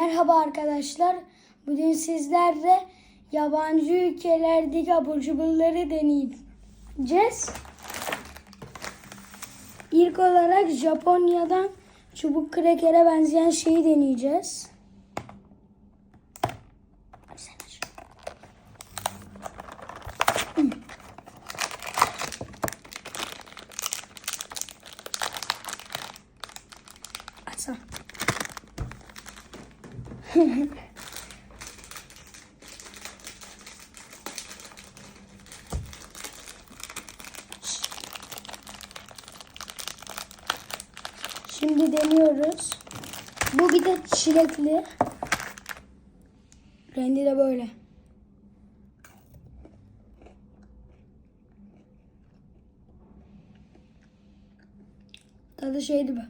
Merhaba arkadaşlar. Bugün sizlerle yabancı ülkelerdeki abur cuburları deneyeceğiz. İlk olarak Japonya'dan çubuk krekere benzeyen şeyi deneyeceğiz. Açsana. Şimdi deniyoruz. Bu bir de çilekli. Rengi de böyle. Tadı şeydi bu.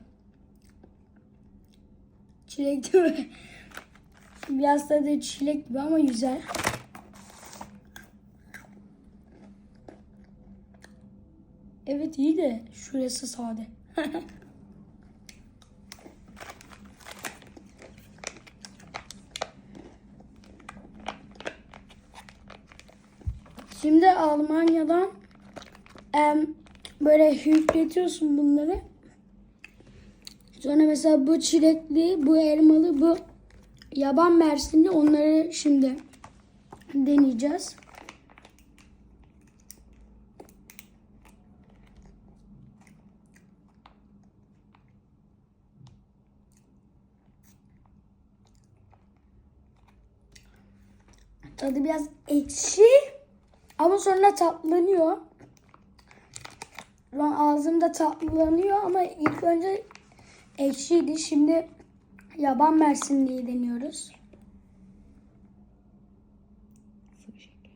Çilek değil Biraz tadı çilek gibi ama güzel. Evet iyi de şurası sade. Şimdi Almanya'dan em, böyle hüpletiyorsun bunları. Sonra mesela bu çilekli, bu elmalı, bu yaban mersinli onları şimdi deneyeceğiz. Tadı biraz ekşi ama sonra tatlanıyor. An ağzımda tatlanıyor ama ilk önce ekşiydi. Şimdi yaban mersinliği deniyoruz. Sıvı şeker.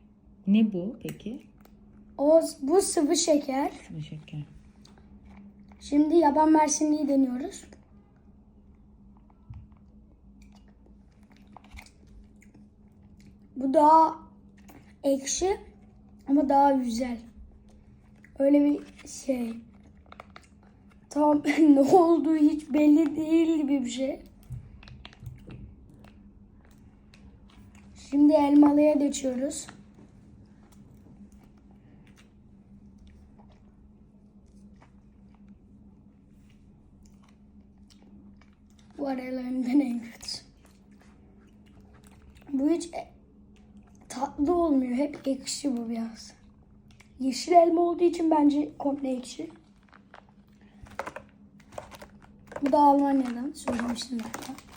Ne bu peki? O bu sıvı şeker. Sıvı şeker. Şimdi yaban mersinliği deniyoruz. Bu daha ekşi ama daha güzel. Öyle bir şey. Tam ne olduğu hiç belli değil gibi bir şey. Şimdi elmalıya geçiyoruz. Bu aralarından en kötüsü. Bu hiç e- tatlı olmuyor. Hep ekşi bu biraz. Yeşil elma olduğu için bence komple ekşi. Bu da Almanya'dan söylemiştim zaten.